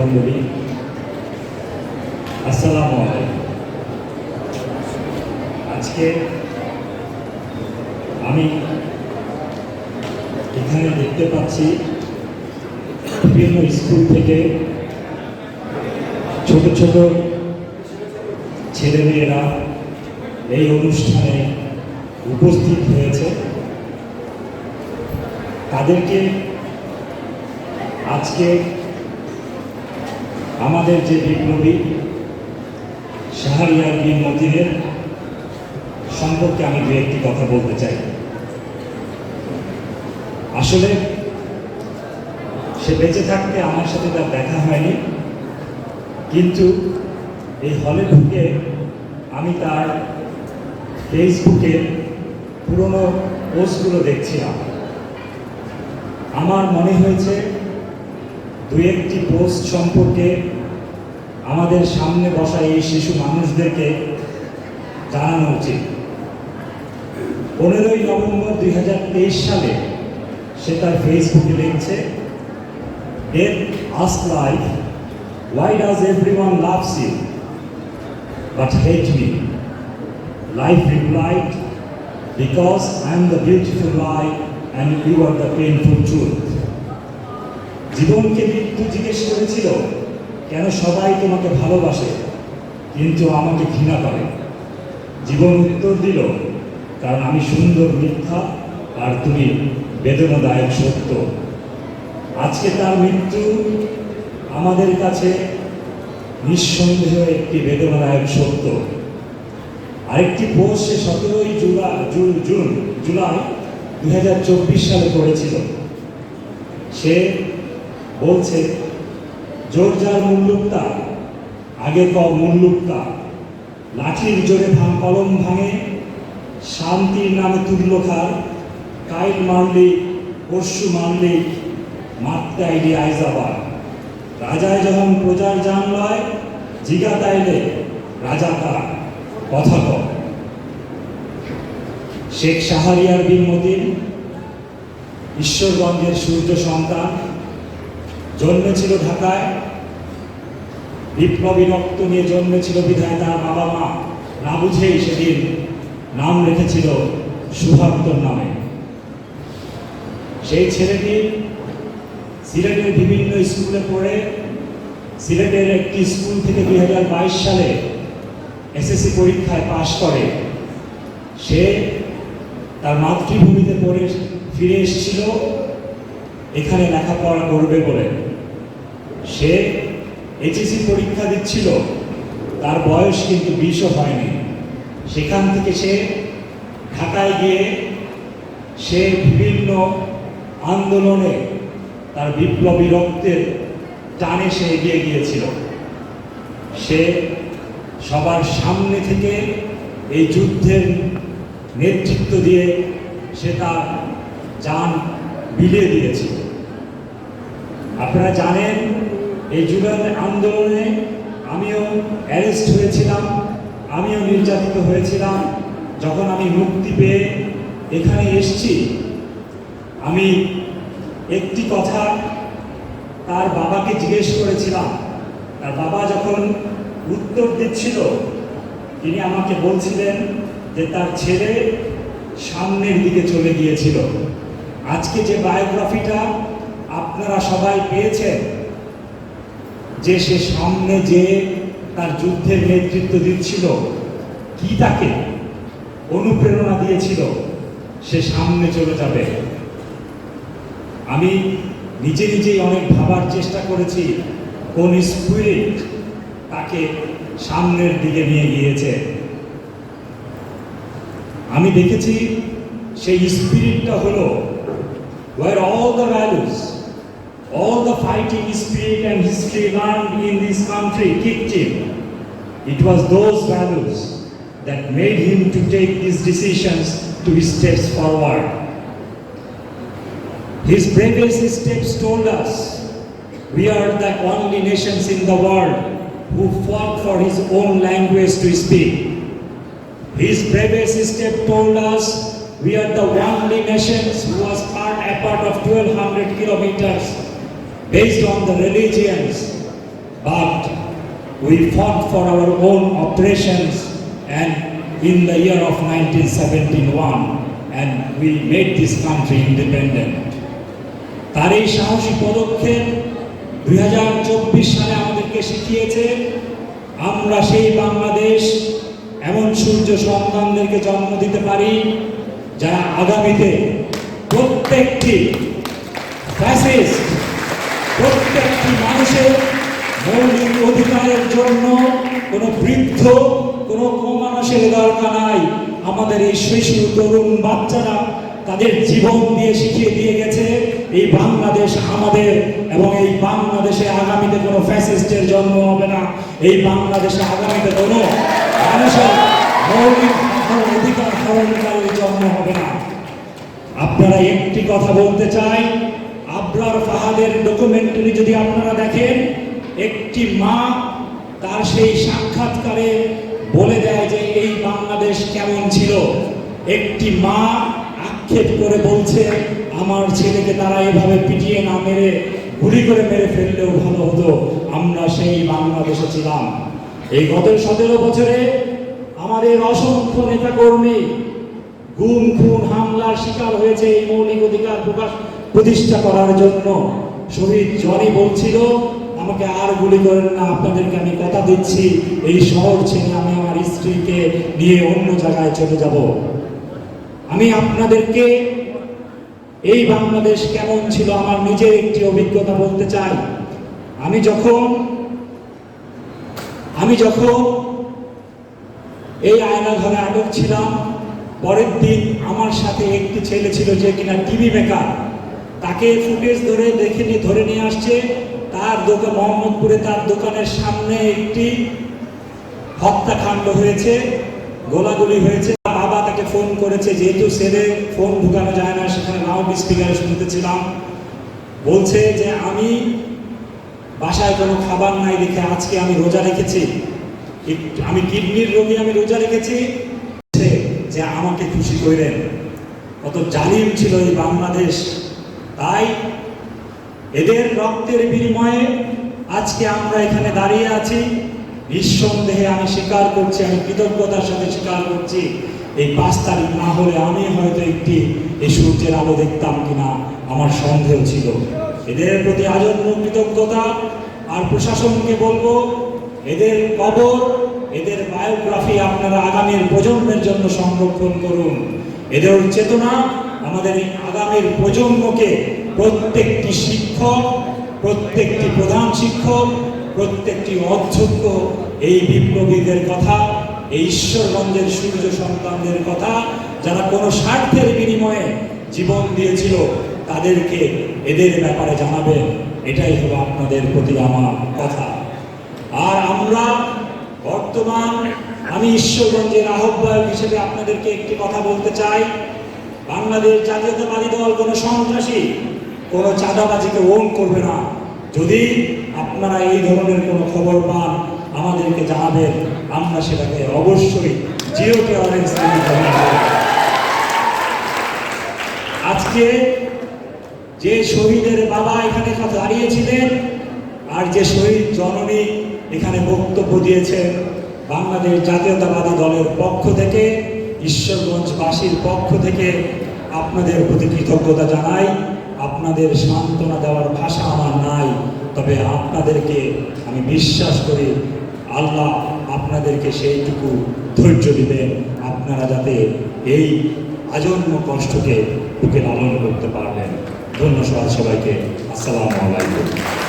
মণ্ডলী আসসালামু আজকে আমি এখানে দেখতে পাচ্ছি বিভিন্ন স্কুল থেকে ছোট ছোট ছেলেমেয়েরা এই অনুষ্ঠানে উপস্থিত হয়েছে। তাদেরকে আজকে আমাদের যে বিপ্লবী শাহরিয়ার বিন মতিনের সম্পর্কে আমি দু একটি কথা বলতে চাই। আসলে সে বেঁচে থাকতে আমার সাথে তার দেখা হয়নি, কিন্তু এই হলে ঢুকে আমি তার ফেসবুকে পুরনো পোস্টগুলো দেখছিলাম। আমার মনে হয়েছে দু একটি পোস্ট সম্পর্কে আমাদের সামনে বসা এই শিশু মানুষদেরকে জানানো উচিত। পনেরোই নভেম্বর দুই হাজার তেইশ সালে সে তার ফেসবুকে লিখছে death us life why does every one loves you but hate me life replied because I am the beautiful life and you are the painful truth জীবনকে মৃত্যু জিজ্ঞেস করেছিল, কেন সবাই তোমাকে ভালোবাসে, কিন্তু আমাকে ঘৃণা করে? জীবন উত্তর দিল, কারণ আমি সুন্দর মিথ্যা আর তুমি বেদনাদায়ক সত্য। আজকে তার মৃত্যু আমাদের কাছে নিঃসন্দেহ একটি বেদনাদায়ক সত্য। আরেকটি পোস্ট সে সতেরোই জুলাই জুন জুন, জুলাই দু হাজার চব্বিশ সালে করেছিল সে বলছে, জোর যার মুল্লুকতা আগে ক মুল্লুকতা লাঠির জোরে ভাঙ, কলম ভাঙে, শান্তির নামে তুল্য খার কাইল মারলি, পরশু মারলি, মারতে আইলি আইজ আবার রাজায় যখন প্রজার জান লয়, জিগা তাইলে রাজা তার। কথা কর। শেখ শাহরিয়ার বিন মতিন ঈশ্বরগঞ্জের সূর্য সন্তান জন্মেছিল ঢাকায়। বিপ্লবী রক্ত নিয়ে জন্মেছিল বিধায় তার বাবা মা। না বুঝেই সেদিন নাম রেখেছিল সুভাক্তর নামে। সেই ছেলেটি সিলেটের বিভিন্ন স্কুলে পড়ে। সিলেটের একটি স্কুল থেকে দুই হাজার বাইশ সালে এসএসসি পরীক্ষায় পাশ করে। সে তার মাতৃভূমিতে পড়ে, ফিরে এসেছিল। এখানে লেখাপড়া করবে বলে। সে এইচএসসি পরীক্ষা দিচ্ছিল। তার বয়স কিন্তু বিশও হয়নি। সেখান থেকে সে ঢাকায় গিয়ে সে বিভিন্ন আন্দোলনে তার বিপ্লবী রক্তের টানে সে এগিয়ে গিয়েছিল। সে সবার সামনে থেকে এই যুদ্ধের নেতৃত্ব দিয়ে সে তার যান বিলিয়ে দিয়েছিল। আপনারা জানেন এই যুগের আন্দোলনে আমিও অ্যারেস্ট হয়েছিলাম, আমিও নির্যাতিত হয়েছিলাম। যখন আমি মুক্তি পেয়ে এখানে এসছি, আমি একটি কথা তার বাবাকে জিজ্ঞেস করেছিলাম। তার বাবা যখন উত্তর দিচ্ছিল, তিনি আমাকে বলছিলেন যে তার ছেলে সামনের দিকে চলে গিয়েছিল। আজকে যে বায়োগ্রাফিটা আপনারা সবাই পেয়েছেন যে সে সামনে যে তার যুদ্ধের নেতৃত্ব দিচ্ছিল কি তাকে অনুপ্রেরণা দিয়েছিল সে সামনে চলে যাবে। আমি নিজে নিজেই অনেক ভাবার চেষ্টা করেছি কোন স্পিরিট তাকে সামনের দিকে নিয়ে গিয়েছে। আমি দেখেছি সেই স্পিরিটটা হলো where all the values, all the fighting spirit and history learned in this country kicked in. It was those values that made him to take these decisions to his steps forward. His bravest steps told us we are the only nations in the world who fought for his own language to speak. His bravest step told us we are the only nations who was part, a part of 1200 kilometers based on the religions but we fought for our own operations and in the year of 1971 and we made this country independent. তার এই সাহসী পদক্ষেপ দুই হাজার চব্বিশ সালে আমাদেরকে শিখিয়েছে আমরা সেই বাংলাদেশ এমন সূর্য সন্তানদেরকে জন্ম দিতে পারি যারা আগামীতে প্রত্যেকটি ফ্যাসিস্ট প্রত্যেকটি মৌলিক অধিকারের জন্য কোনো বৃদ্ধ, কোনো মানুষের দরকার নাই। আমাদের এই শিশু, তরুণ বাচ্চারা তাদের জীবন দিয়ে শিখিয়ে দিয়ে গেছে, এই বাংলাদেশ আমাদের এবং এই বাংলাদেশে আগামীতে কোনো ফ্যাসিস্টের জন্ম হবে না। এই বাংলাদেশে আগামীতে কোনো মানুষের মৌলিক অধিকার হরণকারীর জন্ম হবে না। আপনারা একটি কথা বলতে চাই আবরার ফাহাদের ডকুমেন্টারি যদি আপনারা দেখেন, একটি মা তার সেই সাক্ষাৎকারে বলে দেয় যে এই বাংলাদেশ কেমন ছিল। একটি মা আক্ষেপ করে বলছে, আমার ছেলেকে তারা এভাবে পিটিয়ে না মেরে, গুলি করে মেরে ফেললেও ভালো হতো। আমরা সেই বাংলাদেশে ছিলাম। এই গত সতেরো বছরে আমাদের অসংখ্য নেতাকর্মী গুম, খুন, হামলার শিকার হয়েছে, এই মৌলিক অধিকার প্রকাশ প্রতিষ্ঠা করার জন্য শহীদ জনি বলছিল, আমাকে আর গুলি করেন না, আপনাদেরকে আমি কথা দিচ্ছি। এই শহর ছেড়ে আমি আমার স্ত্রীকে নিয়ে অন্য জায়গায় চলে যাব। আমি আপনাদেরকে এই বাংলাদেশ কেমন ছিল আমার নিজের একটি অভিজ্ঞতা বলতে চাই। আমি যখন আমি যখন এই আয়না ঘরে আটক ছিলাম, পরের দিন আমার সাথে একটি ছেলে ছিল যে কিনা টিভি মেকার। তাকে ফুটেজ ধরে দেখে নিয়ে, ধরে নিয়ে আসছে। তার দোকান, মোহাম্মদপুরে তার দোকানের সামনে একটি হত্যাকাণ্ড হয়েছে, গোলাগুলি হয়েছে। বাবা তাকে ফোন করেছে, যেহেতু ছেলে ফোন ঢুকানো যায় না, সেখানে লাউড স্পিকারে শুনতেছিলাম। বলছে যে, আমি বাসায় কোনো খাবার নাই দেখে আজকে আমি রোজা রেখেছি। আমি কিডনির রোগী আমি রোজা রেখেছি। যে, আমাকে খুশি করেন কত জালিম ছিল এই বাংলাদেশ। তাই এদের রক্তের বিনিময়ে আজকে আমরা এখানে দাঁড়িয়ে আছি। নিঃসন্দেহে আমি স্বীকার করছি, আমি কৃতজ্ঞতার সাথে স্বীকার করছি, এই পাঁচ তারিখ না হলে আমি হয়তো একটি এই সূর্যের আলো দেখতাম কিনা আমার সন্দেহ ছিল। এদের প্রতি আজন্ম কৃতজ্ঞতা। আর প্রশাসনকে বলব, এদের কবর, এদের বায়োগ্রাফি আপনারা আগামীর প্রজন্মের জন্য সংরক্ষণ করুন। এদের চেতনা আমাদের এই আগামীর প্রজন্মকে প্রত্যেকটি শিক্ষক, প্রত্যেকটি প্রধান শিক্ষক, প্রত্যেকটি অধ্যক্ষ, এই বিপ্লবীদের কথা, এই ঈশ্বরগঞ্জের সূর্য সন্তানদের কথা, যারা কোনো স্বার্থের বিনিময়ে জীবন দিয়েছিল, তাদেরকে এদের ব্যাপারে জানাবেন। এটাই হলো আপনাদের প্রতি আমার কথা। আর আমরা বর্তমান, আমি ঈশ্বরগঞ্জের আহ্বায়ক হিসেবে আপনাদেরকে একটি কথা বলতে চাই। বাংলাদেশ জাতীয়তাবাদী দল, কোনো সন্ত্রাসী, কোনো চাঁদাবাজিকে ওন করবে না। যদি আপনারা এই ধরনের কোনো খবর পান, আমাদেরকে জানাবেন। আমরা সেটাকে অবশ্যই জিরো টলারেন্স আজকে যে শহীদের বাবা এখানে দাঁড়িয়েছিলেন, আর যে শহীদ জননী এখানে বক্তব্য দিয়েছেন, বাংলাদেশ জাতীয়তাবাদী দলের পক্ষ থেকে ঈশ্বরগঞ্জবাসীর পক্ষ থেকে আপনাদের প্রতি কৃতজ্ঞতা জানাই। আপনাদের সান্ত্বনা দেওয়ার ভাষা আমার নাই, তবে আপনাদেরকে আমি বিশ্বাস করি আল্লাহ আপনাদেরকে সেইটুকু ধৈর্য দিবেন। আপনারা যাতে এই আজন্ম কষ্টকে বুকে লালন করতে পারবেন। ধন্যবাদ সবাইকে। আসসালামু আলাইকুম।